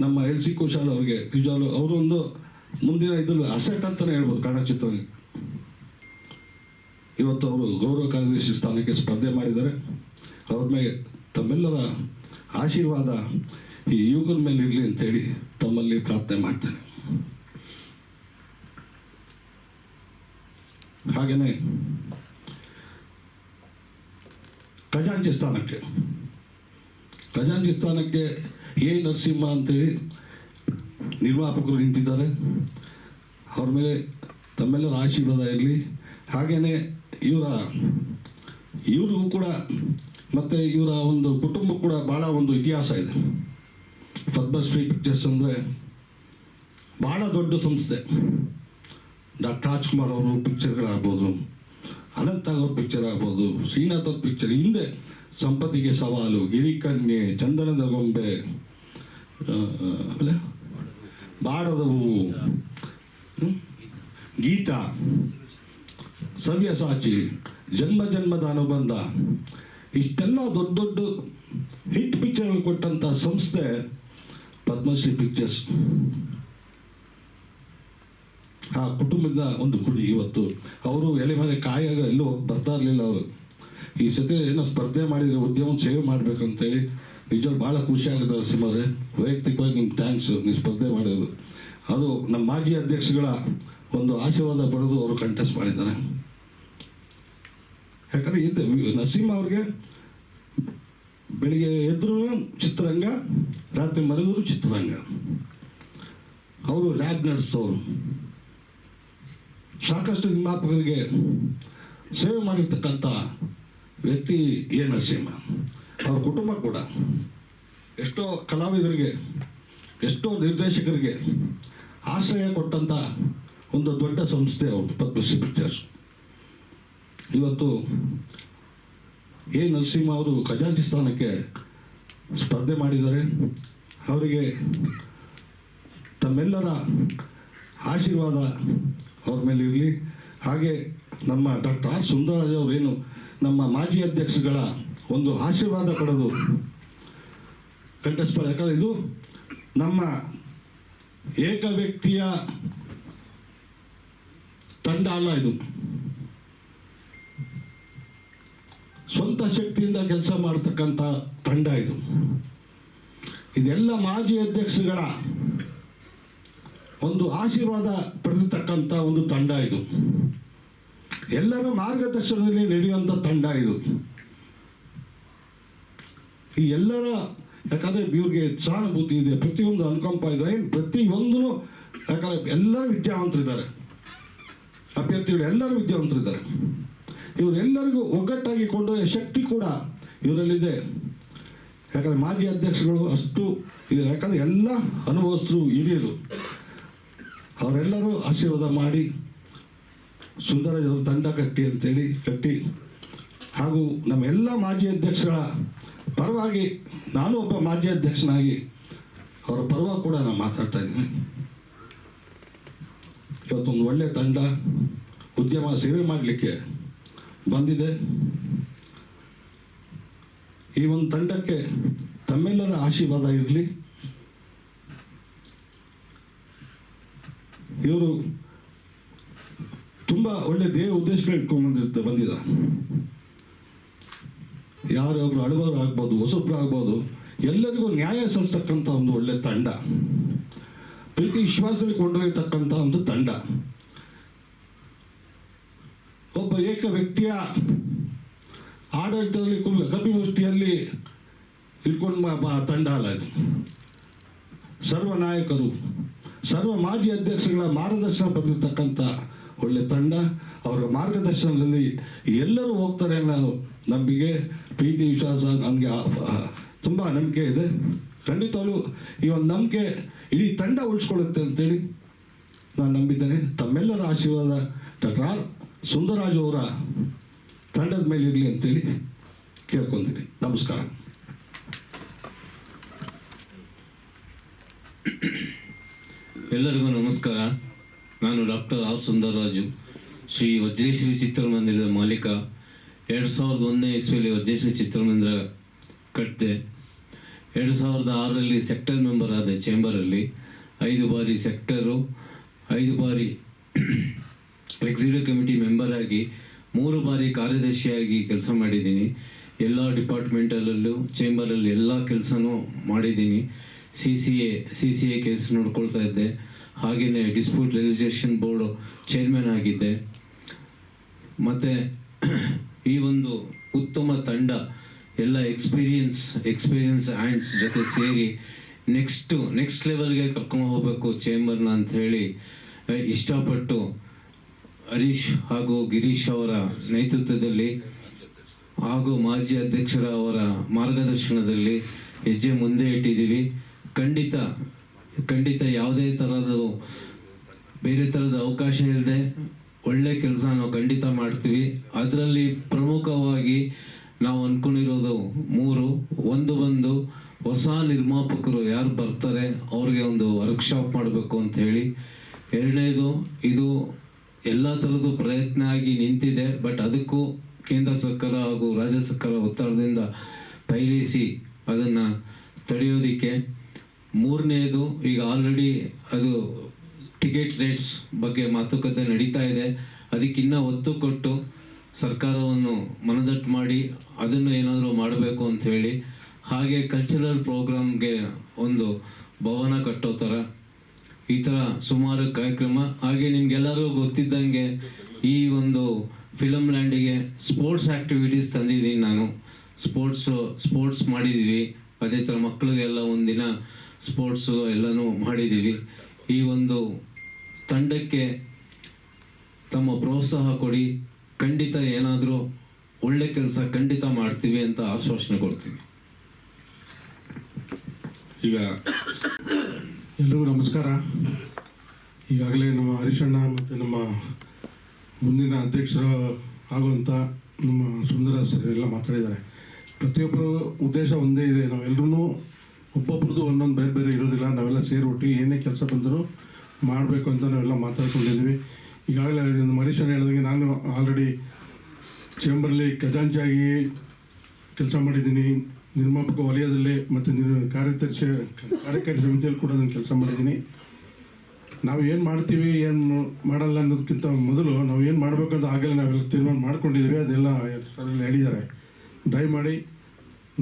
ನಮ್ಮ ಎಲ್ ಸಿ ಕುಶಾಲ್ ಅವ್ರಿಗೆ ಅವರು ಒಂದು ಮುಂದಿನ ಇದ್ರಲ್ಲಿ ಅಸೆಟ್ ಅಂತಲೇ ಹೇಳ್ಬೋದು ಕನ್ನಡ ಚಿತ್ರರಂಗ. ಇವತ್ತು ಅವರು ಗೌರವ ಕಾರ್ಯದರ್ಶಿ ಸ್ಥಾನಕ್ಕೆ ಸ್ಪರ್ಧೆ ಮಾಡಿದ್ದಾರೆ. ಅವ್ರ ಮೇಲೆ ತಮ್ಮೆಲ್ಲರ ಆಶೀರ್ವಾದ ಈ ಯುವಕರ ಮೇಲೆ ಇರಲಿ ಅಂತೇಳಿ ತಮ್ಮಲ್ಲಿ ಪ್ರಾರ್ಥನೆ ಮಾಡ್ತೇನೆ. ಹಾಗೆಯೇ ಖಜಾಂಚಿ ಸ್ಥಾನಕ್ಕೆ ಖಜಾಂಚಿ ಸ್ಥಾನಕ್ಕೆ ಎ ನರಸಿಂಹ ಅಂತೇಳಿ ನಿರ್ಮಾಪಕರು ನಿಂತಿದ್ದಾರೆ. ಅವ್ರ ಮೇಲೆ ತಮ್ಮೆಲ್ಲರ ಆಶೀರ್ವಾದ ಇರಲಿ. ಹಾಗೆಯೇ ಇವರ ಇವ್ರಿಗೂ ಕೂಡ ಮತ್ತು ಇವರ ಒಂದು ಕುಟುಂಬ ಕೂಡ ಭಾಳ ಒಂದು ಇತಿಹಾಸ ಇದೆ. ಪದ್ಮಶ್ರೀ ಪಿಕ್ಚರ್ಸ್ ಅಂದರೆ ಭಾಳ ದೊಡ್ಡ ಸಂಸ್ಥೆ. ಡಾಕ್ಟರ್ ರಾಜ್ಕುಮಾರ್ ಅವರು ಪಿಕ್ಚರ್ಗಳಾಗ್ಬೋದು, ಅನಂತ್ ಅವ್ರ ಪಿಕ್ಚರ್ ಆಗ್ಬೋದು, ಶ್ರೀನಾಥ್ ಅವ್ರ ಪಿಕ್ಚರ್ ಹಿಂದೆ ಸಂಪತ್ತಿಗೆ ಸವಾಲು, ಗಿರಿಕನ್ಯೆ, ಚಂದನದ ಗೊಂಬೆ ಆಮೇಲೆ ಬಾಡದ ಗೀತಾ. ಸವ್ಯಸಾಚಿ ಜನ್ಮ ಜನ್ಮದ ಅನುಬಂಧ. ಇಷ್ಟೆಲ್ಲ ದೊಡ್ಡ ದೊಡ್ಡ ಹಿಟ್ ಪಿಕ್ಚರ್ಗಳು ಕೊಟ್ಟಂಥ ಸಂಸ್ಥೆ ಪದ್ಮಶ್ರೀ ಪಿಕ್ಚರ್ಸ್. ಆ ಕುಟುಂಬದ ಒಂದು ಕುಡಿ ಇವತ್ತು. ಅವರು ಎಲೆ ಮೇಲೆ ಕಾಯಾಗ ಎಲ್ಲೂ ಬರ್ತಾ ಇರಲಿಲ್ಲ ಅವರು. ಈ ಸತಿ ಏನೋ ಸ್ಪರ್ಧೆ ಮಾಡಿದರೆ ಉದ್ಯಮ ಸೇವೆ ಮಾಡ್ಬೇಕಂತೇಳಿ ನಿಜವಾಗ್ ಭಾಳ ಖುಷಿ ಆಗುತ್ತೆ ನರಸಿಂಹರೇ ವೈಯಕ್ತಿಕವಾಗಿ ನಿಮ್ಗೆ ಥ್ಯಾಂಕ್ಸ್ ನೀವು ಸ್ಪರ್ಧೆ ಮಾಡೋದು ಅದು ನಮ್ಮ ಮಾಜಿ ಅಧ್ಯಕ್ಷಗಳ ಒಂದು ಆಶೀರ್ವಾದ ಪಡೆದು ಅವರು ಕಂಟೆಸ್ಟ್ ಮಾಡಿದ್ದಾರೆ. ಯಾಕಂದ್ರೆ ಇದು ನರಸಿಂಹ ಅವ್ರಿಗೆ ಬೆಳಿಗ್ಗೆ ಎದ್ರು ಚಿತ್ರರಂಗ, ರಾತ್ರಿ ಮಲಗಿದ್ರು ಚಿತ್ರರಂಗ. ಅವರು ಲ್ಯಾಬ್ ನಡೆಸ್ತವ್ರು ಸಾಕಷ್ಟು ನಿರ್ಮಾಪಕರಿಗೆ ಸೇವೆ ಮಾಡಿರ್ತಕ್ಕಂಥ ವ್ಯಕ್ತಿ ಎ. ನರಸಿಂಹ. ಅವ್ರ ಕುಟುಂಬ ಕೂಡ. ಎಷ್ಟೋ ಕಲಾವಿದರಿಗೆ, ಎಷ್ಟೋ ನಿರ್ದೇಶಕರಿಗೆ ಆಶ್ರಯ ಕೊಟ್ಟಂಥ ಒಂದು ದೊಡ್ಡ ಸಂಸ್ಥೆ ಅವರು, ಪದ್ಮಶ್ರೀ ಪಿಕ್ಚರ್ಸ್. ಇವತ್ತು ಎ. ನರಸಿಂಹ ಅವರು ಖಜಾಂಚಿ ಸ್ಥಾನಕ್ಕೆ ಸ್ಪರ್ಧೆ ಮಾಡಿದ್ದಾರೆ. ಅವರಿಗೆ ತಮ್ಮೆಲ್ಲರ ಆಶೀರ್ವಾದ ಅವ್ರ ಮೇಲೆ ಇರಲಿ. ಹಾಗೆ ನಮ್ಮ ಡಾಕ್ಟರ್ ಆರ್. ಸುಂದರರಾಜ್ ಅವರೇನು ನಮ್ಮ ಮಾಜಿ ಅಧ್ಯಕ್ಷಗಳ ಒಂದು ಆಶೀರ್ವಾದ ಕೊಡೋದು ಕಂಟೆಸ್ಟ್ ಯಾಕಂದರೆ ಇದು ನಮ್ಮ ಏಕ ವ್ಯಕ್ತಿಯ ತಂಡ ಅಲ್ಲ ಇದು. ಸ್ವಂತ ಶಕ್ತಿಯಿಂದ ಕೆಲಸ ಮಾಡತಕ್ಕಂಥ ತಂಡ ಇದು. ಇದೆಲ್ಲ ಮಾಜಿ ಅಧ್ಯಕ್ಷಗಳ ಒಂದು ಆಶೀರ್ವಾದ ಪಡೆದಿರ್ತಕ್ಕಂಥ ಒಂದು ತಂಡ ಇದು. ಎಲ್ಲರ ಮಾರ್ಗದರ್ಶನದಲ್ಲಿ ನಡೆಯುವಂಥ ತಂಡ ಇದು. ಈ ಎಲ್ಲರ, ಯಾಕಂದ್ರೆ ಇವ್ರಿಗೆ ಸಹಾನುಭೂತಿ ಇದೆ, ಪ್ರತಿಯೊಂದು ಅನುಕಂಪ ಇದೆ ಪ್ರತಿಯೊಂದು ಯಾಕಂದ್ರೆ ಎಲ್ಲರೂ ವಿದ್ಯಾವಂತರಿದ್ದಾರೆ. ಅಭ್ಯರ್ಥಿಗಳು ಎಲ್ಲರೂ ವಿದ್ಯಾವಂತರಿದ್ದಾರೆ. ಇವರೆಲ್ಲರಿಗೂ ಒಗ್ಗಟ್ಟಾಗಿ ಕೊಂಡೊಯ್ಯ ಶಕ್ತಿ ಕೂಡ ಇವರಲ್ಲಿದೆ. ಯಾಕಂದ್ರೆ ಮಾಜಿ ಅಧ್ಯಕ್ಷಗಳು ಅಷ್ಟು ಇದೆ ಯಾಕಂದ್ರೆ ಎಲ್ಲ ಅನುಭವಸ್ಥರು ಹಿರಿಯರು. ಅವರೆಲ್ಲರೂ ಆಶೀರ್ವಾದ ಮಾಡಿ ಸುಂದರ ತಂಡ ಕಟ್ಟಿ ಅಂತೇಳಿ ಕಟ್ಟಿ. ಹಾಗೂ ನಮ್ಮ ಎಲ್ಲ ಮಾಜಿ ಅಧ್ಯಕ್ಷಗಳ ಪರವಾಗಿ ನಾನು ಒಬ್ಬ ಮಾಜಿ ಅಧ್ಯಕ್ಷನಾಗಿ ಅವರ ಪರವಾಗಿ ಕೂಡ ನಾನು ಮಾತಾಡ್ತಾ ಇದ್ದೀನಿ. ಇವತ್ತೊಂದು ಒಳ್ಳೆಯ ತಂಡ. ಉದ್ಯಮ ಸೇವೆ ಮಾಡಲಿಕ್ಕೆ ಬಂದಿದೆ. ಈ ಒಂದು ತಂಡಕ್ಕೆ ತಮ್ಮೆಲ್ಲರ ಆಶೀರ್ವಾದ ಇರಲಿ. ಇವರು ತುಂಬ ಒಳ್ಳೆ ದೇಹ ಉದ್ದೇಶಗಳು ಇಟ್ಕೊಂಡು ಬಂದಿರ್ತ ಯಾರು ಯಾರೊಬ್ರು ಅಳುವರು ಆಗ್ಬೋದು, ಹೊಸಬ್ರು ಆಗ್ಬೋದು, ಎಲ್ಲರಿಗೂ ನ್ಯಾಯ ಸಲ್ಲಿಸ್ತಕ್ಕಂಥ ಒಂದು ಒಳ್ಳೆ ತಂಡ. ಪ್ರೀತಿ ವಿಶ್ವಾಸದಲ್ಲಿ ಕೊಂಡೊಯ್ಯತಕ್ಕಂಥ ಒಂದು ತಂಡ. ಒಬ್ಬ ಏಕ ವ್ಯಕ್ತಿಯ ಆಡಳಿತದಲ್ಲಿ ಕುಲ್ ಕಪಿಮುಷ್ಟಿಯಲ್ಲಿ ಇಟ್ಕೊಂಡು ತಂಡ ಅಲ್ಲ ಇದು. ಸರ್ವ ನಾಯಕರು, ಸರ್ವ ಮಾಜಿ ಅಧ್ಯಕ್ಷಗಳ ಮಾರ್ಗದರ್ಶನ ಪಡೆದಿರ್ತಕ್ಕಂಥ ಒಳ್ಳೆ ತಂಡ. ಅವರ ಮಾರ್ಗದರ್ಶನದಲ್ಲಿ ಎಲ್ಲರೂ ಹೋಗ್ತಾರೆ ಅನ್ನೋ ನಂಬಿಕೆ ಪ್ರೀತಿ ವಿಶ್ವಾಸ ನನಗೆ ತುಂಬ ನಂಬಿಕೆ ಇದೆ. ಖಂಡಿತವಾಗ್ಲೂ ಈ ಒಂದು ನಂಬಿಕೆ ಇಡೀ ತಂಡ ಉಳಿಸ್ಕೊಳ್ಳುತ್ತೆ ಅಂತೇಳಿ ನಾನು ನಂಬಿದ್ದೇನೆ. ತಮ್ಮೆಲ್ಲರ ಆಶೀರ್ವಾದ ಡಾಕ್ಟರ್ ಆರ್ ಸುಂದರರಾಜ್ ಅವರ ತಂಡದ ಮೇಲೆ ಇರಲಿ ಅಂತೇಳಿ ಕೇಳ್ಕೊತೀನಿ. ನಮಸ್ಕಾರ. ಎಲ್ಲರಿಗೂ ನಮಸ್ಕಾರ. ನಾನು ಡಾಕ್ಟರ್ ಆರ್ ಸುಂದರರಾಜು. ಶ್ರೀ ವಜ್ರೇಶ್ವರಿ ಚಿತ್ರಮಂದಿರದ ಮಾಲೀಕ. ಎರಡು ಸಾವಿರದ ಒಂದನೇ ಇಸ್ವಿಯಲ್ಲಿ ವಜ್ರೇಶ್ವರಿ ಚಿತ್ರಮಂದಿರ ಕಟ್ಟಿದೆ ಎರಡು ಸಾವಿರದ ಆರರಲ್ಲಿ ಸೆಕ್ಟರ್ ಮೆಂಬರ್ ಆದ ಚೇಂಬರಲ್ಲಿ ಐದು ಬಾರಿ ಸೆಕ್ಟರು ಐದು ಬಾರಿ ಎಕ್ಸಿಕ್ಯೂಟಿವ್ ಕಮಿಟಿ ಮೆಂಬರ್ ಆಗಿ ಮೂರು ಬಾರಿ ಕಾರ್ಯದರ್ಶಿಯಾಗಿ ಕೆಲಸ ಮಾಡಿದ್ದೀನಿ. ಎಲ್ಲ ಡಿಪಾರ್ಟ್ಮೆಂಟಲ್ಲೂ ಚೇಂಬರಲ್ಲಿ ಎಲ್ಲ ಕೆಲಸನೂ ಮಾಡಿದ್ದೀನಿ. C C A C C A case ನೋಡ್ಕೊಳ್ತಾ ಇದ್ದೆ. ಹಾಗೆಯೇ ಡಿಸ್ಪ್ಯೂಟ್ ರಿಜಿಸ್ಟ್ರೇಷನ್ ಬೋರ್ಡು ಚೇರ್ಮನ್ ಆಗಿದ್ದೆ. ಮತ್ತು ಈ ಒಂದು ಉತ್ತಮ ತಂಡ, ಎಲ್ಲ ಎಕ್ಸ್ಪೀರಿಯನ್ಸ್ ಎಕ್ಸ್ಪೀರಿಯನ್ಸ್ ಆ್ಯಂಡ್ಸ್ ಜೊತೆ ಸೇರಿ ನೆಕ್ಸ್ಟು ನೆಕ್ಸ್ಟ್ ಲೆವೆಲ್ಗೆ ಕರ್ಕೊಂಡು ಹೋಗಬೇಕು ಚೇಂಬರ್ನ ಅಂತ ಹೇಳಿ ಇಷ್ಟಪಟ್ಟು ಹರೀಶ್ ಹಾಗೂ ಗಿರೀಶ್ ಅವರ ನೇತೃತ್ವದಲ್ಲಿ ಹಾಗೂ ಮಾಜಿ ಅಧ್ಯಕ್ಷರ ಅವರ ಮಾರ್ಗದರ್ಶನದಲ್ಲಿ ಹೆಜ್ಜೆ ಮುಂದೆ ಇಟ್ಟಿದ್ದೀವಿ. ಖಂಡಿತ ಖಂಡಿತ ಯಾವುದೇ ಥರದ ಬೇರೆ ಥರದ ಅವಕಾಶ ಇಲ್ಲದೆ ಒಳ್ಳೆ ಕೆಲಸ ನಾವು ಖಂಡಿತ ಮಾಡ್ತೀವಿ. ಅದರಲ್ಲಿ ಪ್ರಮುಖವಾಗಿ ನಾವು ಅಂದ್ಕೊಂಡಿರೋದು ಮೂರು, ಒಂದು ಬಂದು ಹೊಸ ನಿರ್ಮಾಪಕರು ಯಾರು ಬರ್ತಾರೆ, ಅವ್ರಿಗೆ ಒಂದು ವರ್ಕ್ಶಾಪ್ ಮಾಡಬೇಕು ಅಂತ ಹೇಳಿ. ಎರಡನೇದು, ಇದು ಎಲ್ಲ ಥರದ್ದು ಪ್ರಯತ್ನ ಆಗಿ ನಿಂತಿದೆ. ಬಟ್ ಅದಕ್ಕೂ ಕೇಂದ್ರ ಸರ್ಕಾರ ಹಾಗೂ ರಾಜ್ಯ ಸರ್ಕಾರ ಒತ್ತಡದಿಂದ ಪೈರಿಸಿ ಅದನ್ನು ತಡೆಯೋದಕ್ಕೆ ಮೂರನೇದು ಈಗ ಆಲ್ರೆಡಿ ಅದು ಟಿಕೆಟ್ ರೇಟ್ಸ್ ಬಗ್ಗೆ ಮಾತುಕತೆ ನಡೀತಾ ಇದೆ. ಅದಕ್ಕಿನ್ನ ಒತ್ತು ಕೊಟ್ಟು ಸರ್ಕಾರವನ್ನು ಮನದಟ್ಟು ಮಾಡಿ ಅದನ್ನು ಏನಾದರೂ ಮಾಡಬೇಕು ಅಂತ ಹೇಳಿ. ಹಾಗೆ ಕಲ್ಚರಲ್ ಪ್ರೋಗ್ರಾಮ್ಗೆ ಒಂದು ಭವನ ಕಟ್ಟೋ ಥರ ಈ ಥರ ಸುಮಾರು ಕಾರ್ಯಕ್ರಮ. ಹಾಗೆ ನಿಮ್ಗೆಲ್ಲರೂ ಗೊತ್ತಿದ್ದಂಗೆ ಈ ಒಂದು ಫಿಲಮ್ ಲ್ಯಾಂಡಿಗೆ ಸ್ಪೋರ್ಟ್ಸ್ ಆ್ಯಕ್ಟಿವಿಟೀಸ್ ತಂದಿದ್ದೀನಿ ನಾನು. ಸ್ಪೋರ್ಟ್ಸು ಸ್ಪೋರ್ಟ್ಸ್ ಮಾಡಿದ್ದೀವಿ. ಅದೇ ಥರ ಮಕ್ಕಳಿಗೆಲ್ಲ ಒಂದಿನ ಸ್ಪೋರ್ಟ್ಸು ಎಲ್ಲನೂ ಮಾಡಿದ್ದೀವಿ. ಈ ಒಂದು ತಂಡಕ್ಕೆ ತಮ್ಮ ಪ್ರೋತ್ಸಾಹ ಕೊಡಿ. ಖಂಡಿತ ಏನಾದರೂ ಒಳ್ಳೆ ಕೆಲಸ ಖಂಡಿತ ಮಾಡ್ತೀವಿ ಅಂತ ಆಶ್ವಾಸನೆ ಕೊಡ್ತೀವಿ ಈಗ ಎಲ್ರಿಗೂ ನಮಸ್ಕಾರ. ಈಗಾಗಲೇ ನಮ್ಮ ಹರೀಶಣ್ಣ ಮತ್ತು ನಮ್ಮ ಮುಂದಿನ ಅಧ್ಯಕ್ಷರು ಆಗುವಂಥ ನಮ್ಮ ಸುಂದರ ಎಲ್ಲ ಮಾತಾಡಿದ್ದಾರೆ. ಪ್ರತಿಯೊಬ್ಬರು ಉದ್ದೇಶ ಒಂದೇ ಇದೆ. ನಾವೆಲ್ಲರೂ ಒಬ್ಬೊಬ್ರದ್ದು ಒಂದೊಂದು ಬೇರೆ ಬೇರೆ ಇರೋದಿಲ್ಲ. ನಾವೆಲ್ಲ ಸೇರಿ ಒಟ್ಟಿಗೆ ಏನೇ ಕೆಲಸ ಬಂದರೂ ಮಾಡಬೇಕು ಅಂತ ನಾವೆಲ್ಲ ಮಾತಾಡ್ಕೊಂಡಿದ್ದೀವಿ. ಈಗಾಗಲೇ ನಮ್ಮ ಹರೀಶಣ್ಣ ಹೇಳಿದಂಗೆ ನಾನು ಆಲ್ರೆಡಿ ಚೇಂಬರ್ಲಿ ಖಜಾಂಚಿಯಾಗಿ ಕೆಲಸ ಮಾಡಿದ್ದೀನಿ. ನಿರ್ಮಾಪಕ ವಲಯದಲ್ಲೇ ಮತ್ತು ಕಾರ್ಯದರ್ಶಿ, ಕಾರ್ಯಕಾರಿ ಸಮಿತಿಯಲ್ಲಿ ಕೂಡ ನಾನು ಕೆಲಸ ಮಾಡಿದ್ದೀನಿ. ನಾವು ಏನು ಮಾಡ್ತೀವಿ, ಏನು ಮಾಡಲ್ಲ ಅನ್ನೋದಕ್ಕಿಂತ ಮೊದಲು ನಾವು ಏನು ಮಾಡಬೇಕಂತ ಆಗಲೇ ನಾವೆಲ್ಲ ತೀರ್ಮಾನ ಮಾಡ್ಕೊಂಡಿದ್ದೀವಿ. ಅದೆಲ್ಲ ಸರಲ್ಲಿ ಹೇಳಿದ್ದಾರೆ. ದಯಮಾಡಿ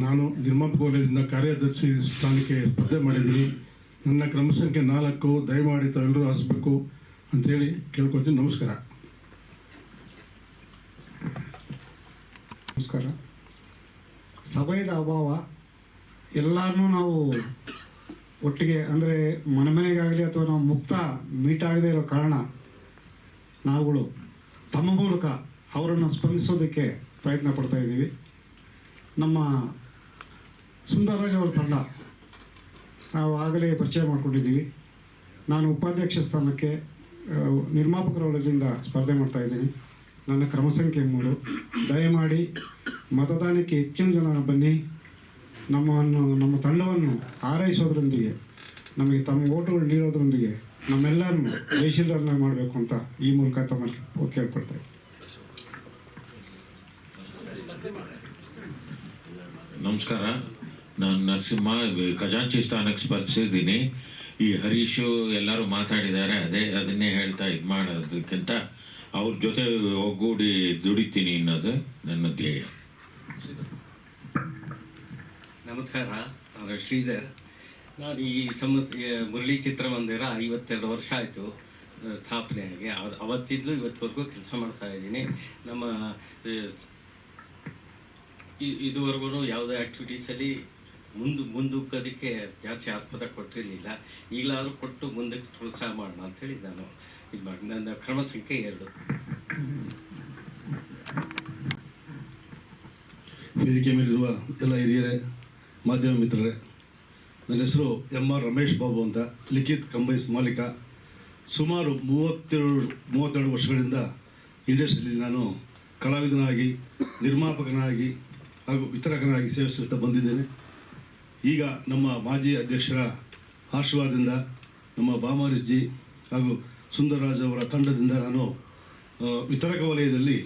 ನಾನು ನಿರ್ಮಾಪಕ ವಲಯದಿಂದ ಕಾರ್ಯದರ್ಶಿ ಸ್ಥಾನಕ್ಕೆ ಸ್ಪರ್ಧೆ ಮಾಡಿದ್ದೀನಿ. ನನ್ನ ಕ್ರಮ ಸಂಖ್ಯೆ ನಾಲ್ಕು. ದಯಮಾಡಿ ತಾವೆಲ್ಲರೂ ಹರಿಸ್ಬೇಕು ಅಂಥೇಳಿ ಕೇಳ್ಕೊಳ್ತೀನಿ. ನಮಸ್ಕಾರ. ನಮಸ್ಕಾರ. ಸಮಯದ ಅಭಾವ ಎಲ್ಲರನ್ನೂ ನಾವು ಒಟ್ಟಿಗೆ ಅಂದರೆ ಮನೆ ಮನೆಗಾಗಲಿ ಅಥವಾ ನಾವು ಮುಕ್ತ ಮೀಟ್ ಆಗದೇ ಇರೋ ಕಾರಣ ನಾವುಗಳು ತಮ್ಮ ಮೂಲಕ ಅವರನ್ನು ಸ್ಪಂದಿಸೋದಕ್ಕೆ ಪ್ರಯತ್ನ ಪಡ್ತಾ ಇದ್ದೀವಿ. ನಮ್ಮ ಸುಂದರರಾಜ್ ಅವರ ತಂಡ ನಾವು ಆಗಲೇ ಪರಿಚಯ ಮಾಡಿಕೊಂಡಿದ್ದೀವಿ. ನಾನು ಉಪಾಧ್ಯಕ್ಷ ಸ್ಥಾನಕ್ಕೆ ಆ, ನಿರ್ಮಾಪಕರ ವಲಯದಿಂದ ಸ್ಪರ್ಧೆ ಮಾಡ್ತಾ ಇದ್ದೀನಿ. ನನ್ನ ಕ್ರಮ ಸಂಖ್ಯೆ ಮೂರು. ದಯಮಾಡಿ ಮತದಾನಕ್ಕೆ ಹೆಚ್ಚಿನ ಜನ ಬನ್ನಿ. ನಮ್ಮನ್ನು, ನಮ್ಮ ತಂಡವನ್ನು ಆರೈಸೋದ್ರೊಂದಿಗೆ ನಮಗೆ ತಮ್ಮ ಓಟುಗಳು ನೀಡೋದ್ರೊಂದಿಗೆ ನಮ್ಮೆಲ್ಲರನ್ನು ಜಯಶೀಲರನ್ನ ಮಾಡಬೇಕು ಅಂತ ಈ ಮೂಲಕ ತಮ್ಮಲ್ಲಿ ಕೇಳ್ಪಡ್ತಾ ನಮಸ್ಕಾರ. ನಾನು ನರಸಿಂಹ ಖಜಾಂಚಿ ಸ್ಥಾನಕ್ಕೆ ಸ್ಪರ್ಧಿಸಿದ್ದೀನಿ ಈ ಹರೀಶು ಎಲ್ಲರೂ ಮಾತಾಡಿದ್ದಾರೆ, ಅದೇ ಅದನ್ನೇ ಹೇಳ್ತಾ ಇದು ಮಾಡೋದಕ್ಕಿಂತ ಅವ್ರ ಜೊತೆ ಒಗ್ಗೂಡಿ ದುಡಿತೀನಿ ಅನ್ನೋದು ನನ್ನ ಧ್ಯೇಯ. ನಮಸ್ಕಾರ, ನಾನು ಶ್ರೀಧರ್. ನಾನು ಈ ಸಮ ಮುರಳಿ ಚಿತ್ರಮಂದಿರ ಐವತ್ತೆರಡು ವರ್ಷ ಆಯಿತು ಸ್ಥಾಪನೆಯಾಗಿ. ಅವ ಅವತ್ತಿದ್ದು ಇವತ್ತುವರೆಗೂ ಕೆಲಸ ಮಾಡ್ತಾ ಇದ್ದೀನಿ. ನಮ್ಮ ಇದುವರೆಗೂ ಯಾವುದೇ ಆ್ಯಕ್ಟಿವಿಟೀಸಲ್ಲಿ ಮುಂದೆ, ಮುಂದೂಕೋದಕ್ಕೆ ಜಾಸ್ತಿ ಆಸ್ಪದ ಕೊಟ್ಟಿರಲಿಲ್ಲ. ಈಗಲಾದರೂ ಕೊಟ್ಟು ಮುಂದಕ್ಕೆ ಪ್ರೋತ್ಸಾಹ ಮಾಡೋಣ ಅಂತೇಳಿ ನಾನು ಇದು ಮಾಡಿ ನನ್ನ ಕ್ರಮ ಸಂಖ್ಯೆ ಎರಡು. ವೇದಿಕೆ ಮೇಲಿರುವ ಎಲ್ಲ ಹಿರಿಯರೇ, ಮಾಧ್ಯಮ ಮಿತ್ರರೇ, ನನ್ನ ಹೆಸರು ಎಂ ಆರ್ ರಮೇಶ್ ಬಾಬು ಅಂತ, ಲಿಖಿತ್ ಕಂಬೈಸ್ ಮಾಲೀಕ. ಸುಮಾರು ಮೂವತ್ತೇಳು, ಮೂವತ್ತೆರಡು ವರ್ಷಗಳಿಂದ ಇಂಡಸ್ಟ್ರಿಯಲ್ಲಿ ನಾನು ಕಲಾವಿದನಾಗಿ, ನಿರ್ಮಾಪಕನಾಗಿ ಹಾಗೂ ವಿತರಕನಾಗಿ ಸೇವೆ ಸಲ್ಲಿಸ್ತಾ ಬಂದಿದ್ದೇನೆ. ಈಗ ನಮ್ಮ ಮಾಜಿ ಅಧ್ಯಕ್ಷರ ಆಶೀರ್ವಾದದಿಂದ ನಮ್ಮ ಬಾಮಾರಿಸ್ ಜಿ ಹಾಗೂ ಸುಂದರರಾಜ್ ಅವರ ತಂಡದಿಂದ ನಾನು ವಿತರಕ ವಲಯದಲ್ಲಿ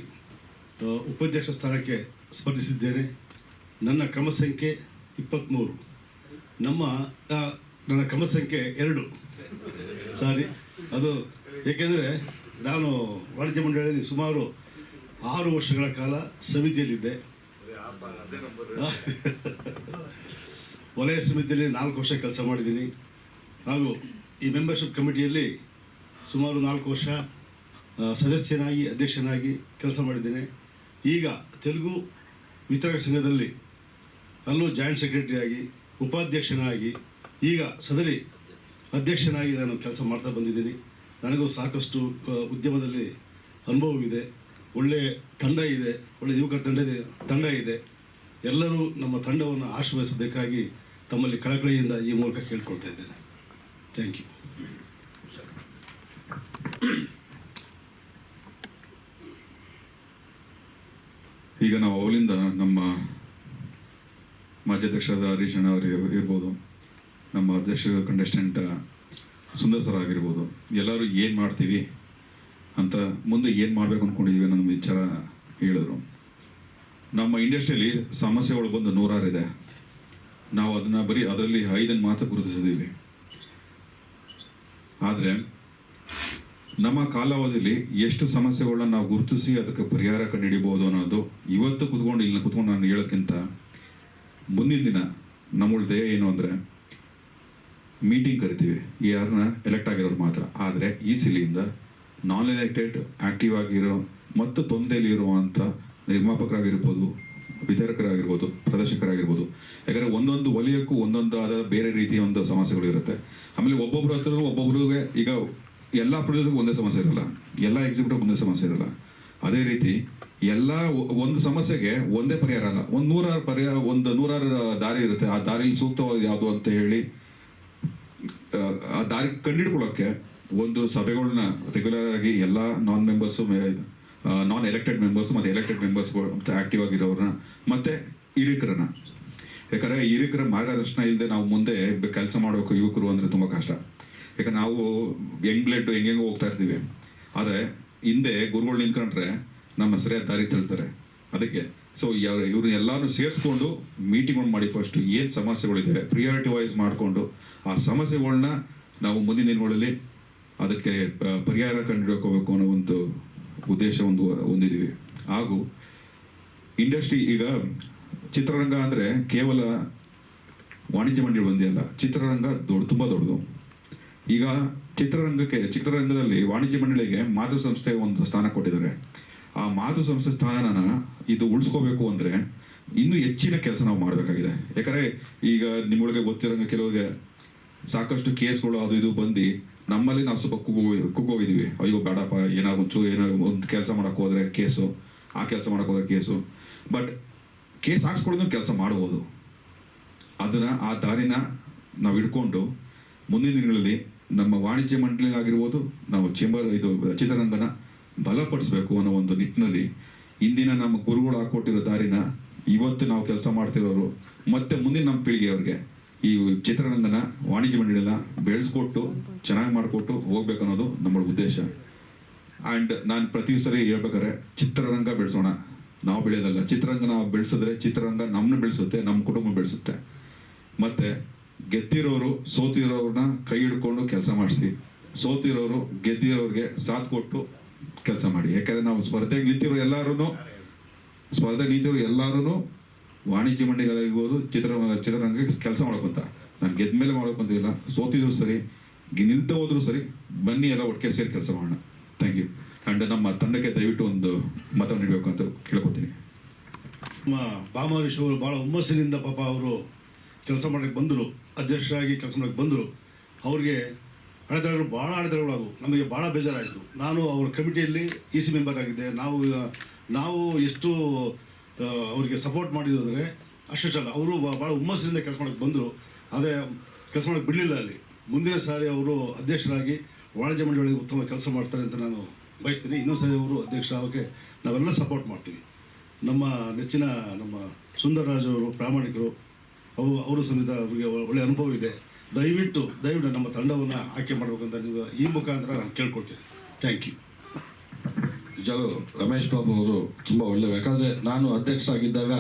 ಉಪಾಧ್ಯಕ್ಷ ಸ್ಥಾನಕ್ಕೆ ಸ್ಪರ್ಧಿಸಿದ್ದೇನೆ ನನ್ನ ಕ್ರಮ ಸಂಖ್ಯೆ ಇಪ್ಪತ್ತ್ಮೂರು ನಮ್ಮ ನನ್ನ ಕ್ರಮ ಸಂಖ್ಯೆ ಎರಡು. ಸಾರಿ, ಅದು ಏಕೆಂದರೆ ನಾನು ವಾಣಿಜ್ಯ ಮಂಡಳಿಯಲ್ಲಿ ಸುಮಾರು ಆರು ವರ್ಷಗಳ ಕಾಲ ಸಮಿತಿಯಲ್ಲಿದ್ದೆ. ವಲಯ ಸಮಿತಿಯಲ್ಲಿ ನಾಲ್ಕು ವರ್ಷ ಕೆಲಸ ಮಾಡಿದ್ದೀನಿ. ಹಾಗೂ ಈ ಮೆಂಬರ್ಶಿಪ್ ಕಮಿಟಿಯಲ್ಲಿ ಸುಮಾರು ನಾಲ್ಕು ವರ್ಷ ಸದಸ್ಯನಾಗಿ, ಅಧ್ಯಕ್ಷನಾಗಿ ಕೆಲಸ ಮಾಡಿದ್ದೇನೆ. ಈಗ ತೆಲುಗು ವಿತರಕ ಸಂಘದಲ್ಲಿ ಅಲ್ಲೂ ಜಾಯಿಂಟ್ ಸೆಕ್ರೆಟರಿಯಾಗಿ ಉಪಾಧ್ಯಕ್ಷನಾಗಿ, ಈಗ ಸದರಿ ಅಧ್ಯಕ್ಷನಾಗಿ ನಾನು ಕೆಲಸ ಮಾಡ್ತಾ ಬಂದಿದ್ದೀನಿ. ನನಗೂ ಸಾಕಷ್ಟು ಉದ್ಯಮದಲ್ಲಿ ಅನುಭವವಿದೆ. ಒಳ್ಳೆಯ ತಂಡ ಇದೆ. ಒಳ್ಳೆಯ ಯುವಕರ ತಂಡ ತಂಡ ಇದೆ. ಎಲ್ಲರೂ ನಮ್ಮ ತಂಡವನ್ನು ಆಶ್ರಯಿಸಬೇಕಾಗಿ ತಮ್ಮಲ್ಲಿ ಕಳಕಳಿಯಿಂದ ಈ ಮೂಲಕ ಕೇಳ್ಕೊಳ್ತಾ ಇದ್ದೇನೆ. ಥ್ಯಾಂಕ್ ಯು ಈಗ ನಾವು ಅವಲಿಂದ ನಮ್ಮ ಮಾಜಿ ಅಧ್ಯಕ್ಷರಾದ ಹರೀಶ್ ಅಣ್ಣ ಅವರು ಇರ್ಬೋದು, ನಮ್ಮ ಅಧ್ಯಕ್ಷ ಕಂಟೆಸ್ಟೆಂಟ್ ಸುಂದರ್ ಸರ್ ಆಗಿರ್ಬೋದು, ಎಲ್ಲರೂ ಏನು ಮಾಡ್ತೀವಿ ಅಂತ ಮುಂದೆ ಏನು ಮಾಡಬೇಕು ಅಂದ್ಕೊಂಡಿದ್ದೀವಿ ನಮ್ಮ ವಿಚಾರ ಹೇಳಿದ್ರು. ನಮ್ಮ ಇಂಡಸ್ಟ್ರಿಯಲ್ಲಿ ಸಮಸ್ಯೆಗಳು ಬಂದು ನೂರಾರಿದೆ ನಾವು ಅದನ್ನು ಬರೀ ಅದರಲ್ಲಿ ಐದನ್ನು ಮಾತ್ರ ಗುರುತಿಸಿದ್ದೀವಿ ಆದರೆ ನಮ್ಮ ಕಾಲಾವಧಿಯಲ್ಲಿ ಎಷ್ಟು ಸಮಸ್ಯೆಗಳನ್ನ ನಾವು ಗುರುತಿಸಿ ಅದಕ್ಕೆ ಪರಿಹಾರ ಕಂಡುಹಿಡಿಬೋದು ಅನ್ನೋದು ಇವತ್ತು ಕುತ್ಕೊಂಡು ಇಲ್ಲಿ ಕುತ್ಕೊಂಡು ನಾನು ಹೇಳೋದಕ್ಕಿಂತ ಮುಂದಿನ ದಿನ ನಮ್ಮಳ ಧ್ಯೇಯ ಏನು ಅಂದರೆ ಮೀಟಿಂಗ್ ಕರಿತೀವಿ. ಯಾರನ್ನ ಎಲೆಕ್ಟ್ ಆಗಿರೋರು ಮಾತ್ರ. ಆದರೆ ಈ ಸಿಲಿಯಿಂದ ನಾನ್ ಎಲೆಕ್ಟೆಡ್ ಆ್ಯಕ್ಟಿವ್ ಆಗಿರೋ ಮತ್ತು ತೊಂದರೆಯಲ್ಲಿ ಇರುವಂಥ ನಿರ್ಮಾಪಕರಾಗಿರ್ಬೋದು, ವಿತರಕರಾಗಿರ್ಬೋದು, ಪ್ರದರ್ಶಕರಾಗಿರ್ಬೋದು. ಯಾಕಂದರೆ ಒಂದೊಂದು ವಲಯಕ್ಕೂ ಒಂದೊಂದು ಆದ ಬೇರೆ ರೀತಿಯ ಒಂದು ಸಮಸ್ಯೆಗಳು ಇರುತ್ತೆ. ಆಮೇಲೆ ಒಬ್ಬೊಬ್ಬರ ಹತ್ರ ಒಬ್ಬೊಬ್ಬರಿಗೆ ಈಗ ಎಲ್ಲ ಪ್ರೊಡ್ಯೂಸರ್ಗೂ ಒಂದೇ ಸಮಸ್ಯೆ ಇರಲ್ಲ. ಎಲ್ಲ ಎಕ್ಸಿಬಿಟ್ ಒಂದೇ ಸಮಸ್ಯೆ ಇರಲ್ಲ. ಅದೇ ರೀತಿ ಎಲ್ಲ ಒಂದು ಸಮಸ್ಯೆಗೆ ಒಂದೇ ಪರಿಹಾರ ಅಲ್ಲ. ಒಂದು ನೂರಾರು ಪರಿಹಾರ ಒಂದು ನೂರಾರು ದಾರಿ ಇರುತ್ತೆ. ಆ ದಾರಿಲಿ ಸೂಕ್ತವಾದ ಯಾವುದು ಅಂತ ಹೇಳಿ ಆ, ಆ ದಾರಿ ಕಂಡಿಡ್ಕೊಳ್ಳೋಕ್ಕೆ ಒಂದು ಸಭೆಗಳನ್ನ ರೆಗ್ಯುಲರ್ ಆಗಿ ಎಲ್ಲ non members non elected members ಮತ್ತು ಎಲೆಕ್ಟೆಡ್ ಮೆಂಬರ್ಸ್ಗಳು ಮತ್ತು ಆಕ್ಟಿವ್ ಆಗಿರೋರನ್ನ ಮತ್ತು ಹಿರಿಕರನ್ನ. ಯಾಕಂದರೆ ಹಿರಿಕರ ಮಾರ್ಗದರ್ಶನ ಇಲ್ಲದೆ ನಾವು ಮುಂದೆ ಕೆಲಸ ಮಾಡಬೇಕು ಯುವಕರು ಅಂದರೆ ತುಂಬ ಕಷ್ಟ. ಯಾಕಂದ್ರೆ ನಾವು ಯಂಗ್ ಬ್ಲಡ್ ಹೆಂಗೆಂಗೋ ಹೋಗ್ತಾ ಇರ್ತೀವಿ. ಆದರೆ ಹಿಂದೆ ಗುರುಗಳು ನಿಂತ್ಕೊಂಡ್ರೆ ನಮ್ಮ ಸರಿಯಾದ ದಾರಿ ತಳ್ತಾರೆ. ಅದಕ್ಕೆ ಸೊ ಯಾವ ಎಲ್ಲಾನು ಸೇರಿಸ್ಕೊಂಡು ಮೀಟಿಂಗ್ ಮಾಡಿ ಫಸ್ಟ್ ಏನು ಸಮಸ್ಯೆಗಳಿದೆ ಪ್ರಿಯಾರಿಟಿ ವೈಸ್ ಮಾಡಿಕೊಂಡು ಆ ಸಮಸ್ಯೆಗಳನ್ನ ನಾವು ಮುಂದಿನ ದಿನಗಳಲ್ಲಿ ಅದಕ್ಕೆ ಪರಿಹಾರ ಕಂಡುಹಿಡ್ಕೋಬೇಕು ಅನ್ನೋ ಒಂದು ಉದ್ದೇಶ ಒಂದು ಹೊಂದಿದ್ದೀವಿ ಹಾಗೂ ಇಂಡಸ್ಟ್ರಿ ಈಗ ಚಿತ್ರರಂಗ ಅಂದರೆ ಕೇವಲ ವಾಣಿಜ್ಯ ಮಂಡಳಿ ಒಂದೇ ಅಲ್ಲ, ಚಿತ್ರರಂಗ ದೊಡ್ಡ, ತುಂಬ ದೊಡ್ಡದು. ಈಗ ಚಿತ್ರರಂಗಕ್ಕೆ, ಚಿತ್ರರಂಗದಲ್ಲಿ ವಾಣಿಜ್ಯ ಮಂಡಳಿಗೆ ಮಾತೃ ಸಂಸ್ಥೆ ಒಂದು ಸ್ಥಾನ ಕೊಟ್ಟಿದ್ದಾರೆ. ಆ ಮಾತೃ ಸಂಸ್ಥೆ ಸ್ಥಾನನ ಇದು ಉಳಿಸ್ಕೋಬೇಕು ಅಂದರೆ ಇನ್ನೂ ಹೆಚ್ಚಿನ ಕೆಲಸ ನಾವು ಮಾಡಬೇಕಾಗಿದೆ. ಯಾಕಂದರೆ ಈಗ ನಿಮ್ಮೊಳಗೆ ಗೊತ್ತಿರೋಂಗೆ ಕೆಲವರಿಗೆ ಸಾಕಷ್ಟು ಕೇಸ್ಗಳು ಅದು ಇದು ಬಂದು ನಮ್ಮಲ್ಲಿ ನಾವು ಸ್ವಲ್ಪ ಕುಗ್ಗೋ, ಕುಗ್ಗೋಗಿದ್ದೀವಿ. ಅಯ್ಯೋ, ಬೇಡಪ್ಪ ಏನಾದ್ರು ಒಂಚೂರು ಏನೋ ಒಂದು ಕೆಲಸ ಮಾಡೋಕೆ ಹೋದರೆ ಕೇಸು, ಆ ಕೆಲಸ ಮಾಡೋಕೆ ಹೋದರೆ ಕೇಸು. ಬಟ್ ಕೇಸ್ ಹಾಕ್ಸ್ಕೊಳ್ಳೋದು ಕೆಲಸ ಮಾಡ್ಬೋದು. ಅದನ್ನು ಆ ದಾರಿನ ನಾವು ಇಟ್ಕೊಂಡು ಮುಂದಿನ ದಿನಗಳಲ್ಲಿ ನಮ್ಮ ವಾಣಿಜ್ಯ ಮಂಡಳಿ ಆಗಿರ್ಬೋದು ನಾವು ಚೇಂಬರ್, ಇದು ಚಿತ್ರರಂಗನ ಬಲಪಡಿಸಬೇಕು ಅನ್ನೋ ಒಂದು ನಿಟ್ಟಿನಲ್ಲಿ ಇಂದಿನ ನಮ್ಮ ಗುರುಗಳು ಹಾಕ್ಕೊಟ್ಟಿರೋ ದಾರಿನ ಇವತ್ತು ನಾವು ಕೆಲಸ ಮಾಡ್ತಿರೋರು, ಮತ್ತೆ ಮುಂದಿನ ನಮ್ಮ ಪೀಳಿಗೆಯವ್ರಿಗೆ ಈ ಚಿತ್ರರಂಗನ ವಾಣಿಜ್ಯ ಮಂಡಳಿನ ಬೆಳೆಸ್ಕೊಟ್ಟು, ಚೆನ್ನಾಗಿ ಮಾಡಿಕೊಟ್ಟು ಹೋಗ್ಬೇಕು ಅನ್ನೋದು ನಮ್ಮ ಉದ್ದೇಶ. ಆ್ಯಂಡ್ ನಾನು ಪ್ರತಿ ಸರಿ ಹೇಳ್ಬೇಕಾದ್ರೆ ಚಿತ್ರರಂಗ ಬೆಳೆಸೋಣ. ನಾವು ಬೆಳೆಯೋದಲ್ಲ. ಚಿತ್ರರಂಗ ನಾವು ಬೆಳೆಸಿದ್ರೆ ಚಿತ್ರರಂಗ ನಮ್ಮನ್ನ ಬೆಳೆಸುತ್ತೆ ನಮ್ಮ ಕುಟುಂಬ ಬೆಳೆಸುತ್ತೆ. ಮತ್ತೆ ಗೆದ್ದಿರೋರು ಸೋತಿರೋರನ್ನ ಕೈ ಹಿಡ್ಕೊಂಡು ಕೆಲಸ ಮಾಡಿಸಿ. ಸೋತಿರೋರು ಗೆದ್ದಿರೋರಿಗೆ ಸಾಥ್ ಕೊಟ್ಟು ಕೆಲಸ ಮಾಡಿ. ಯಾಕಂದ್ರೆ ನಾವು ಸ್ಪರ್ಧೆಗೆ ನಿಂತಿರೋ ಎಲ್ಲರೂ ಸ್ಪರ್ಧೆ ನಿಂತಿರೋ ಎಲ್ಲರೂ ವಾಣಿಜ್ಯ ಮಂಡಿಗಳಾಗಿರ್ಬೋದು ಚಿತ್ರ, ಚಿತ್ರರಂಗಕ್ಕೆ ಕೆಲಸ ಮಾಡ್ಕೊಂತ. ನಾನು ಗೆದ್ದ ಮೇಲೆ ಮಾಡ್ಕೊಂತಿಲ್ಲ ಸೋತಿದ್ರು ಸರಿ ನಿಂತ ಹೋದ್ರು ಸರಿ, ಬನ್ನಿ ಎಲ್ಲ ಒಟ್ಟಿಗೆ ಸೇರಿ ಕೆಲಸ ಮಾಡೋಣ. ಥ್ಯಾಂಕ್ ಯು ಆ್ಯಂಡ್ ನಮ್ಮ ತಂಡಕ್ಕೆ ದಯವಿಟ್ಟು ಒಂದು ಮತ ನೀಡಬೇಕು ಅಂತ ಕೇಳ್ಕೊತೀನಿ. ನಮ್ಮ ಅವರು ಭಾಳ ಹುಮ್ಮಸ್ಸಿನಿಂದ ಪಾಪ ಅವರು ಕೆಲಸ ಮಾಡೋಕ್ಕೆ ಬಂದರು, ಅಧ್ಯಕ್ಷರಾಗಿ ಕೆಲಸ ಮಾಡೋಕ್ಕೆ ಬಂದರು, ಅವ್ರಿಗೆ ಅಡೆತಡೆಗಳು ಭಾಳ ಅಡೆತಡೆಗಳಾದವು ನಮಗೆ ಭಾಳ ಬೇಜಾರಾಯಿತು. ನಾನು ಅವ್ರ ಕಮಿಟಿಯಲ್ಲಿ ಇ ಸಿ ಮೆಂಬರ್ ಆಗಿದ್ದೆ. ನಾವು ನಾವು ಎಷ್ಟು ಅವರಿಗೆ ಸಪೋರ್ಟ್ ಮಾಡಿದ್ರು ಅಂದರೆ ಅಷ್ಟು ಚಲ ಅವರು ಭಾಳ ಹುಮ್ಮಸ್ಸಿನಿಂದ ಕೆಲಸ ಮಾಡೋಕ್ಕೆ ಬಂದರು. ಅದೇ ಕೆಲಸ ಮಾಡೋಕ್ಕೆ ಬಿಡಲಿಲ್ಲ ಅಲ್ಲಿ. ಮುಂದಿನ ಸಾರಿ ಅವರು ಅಧ್ಯಕ್ಷರಾಗಿ ವಾಣಿಜ್ಯ ಮಂಡಳಿಗೆ ಉತ್ತಮ ಕೆಲಸ ಮಾಡ್ತಾರೆ ಅಂತ ನಾನು ಬಯಸ್ತೀನಿ. ಇನ್ನೊಂದು ಸಾರಿ ಅವರು ಅಧ್ಯಕ್ಷರಾಗೋಕ್ಕೆ ನಾವೆಲ್ಲ ಸಪೋರ್ಟ್ ಮಾಡ್ತೀವಿ. ನಮ್ಮ ನೆಚ್ಚಿನ ನಮ್ಮ ಸುಂದರರಾಜ್ ಅವರು, ಪ್ರಾಮಾಣಿಕರು ಅವು ಅವರು ಸಮೇತ ಅವರಿಗೆ ಒಳ್ಳೆಯ ಅನುಭವ ಇದೆ. ದಯವಿಟ್ಟು ದಯವಿಟ್ಟು ನಮ್ಮ ತಂಡವನ್ನು ಆಯ್ಕೆ ಮಾಡಬೇಕಂತ ನೀವು ಈ ಮುಖಾಂತರ ನಾನು ಕೇಳ್ಕೊಳ್ತೀನಿ. ಥ್ಯಾಂಕ್ ಯು ನಿಜಾಲು ರಮೇಶ್ ಬಾಬು ಅವರು ತುಂಬ ಒಳ್ಳೆ ಯಾಕಂದರೆ ನಾನು ಅಧ್ಯಕ್ಷರಾಗಿದ್ದಾಗ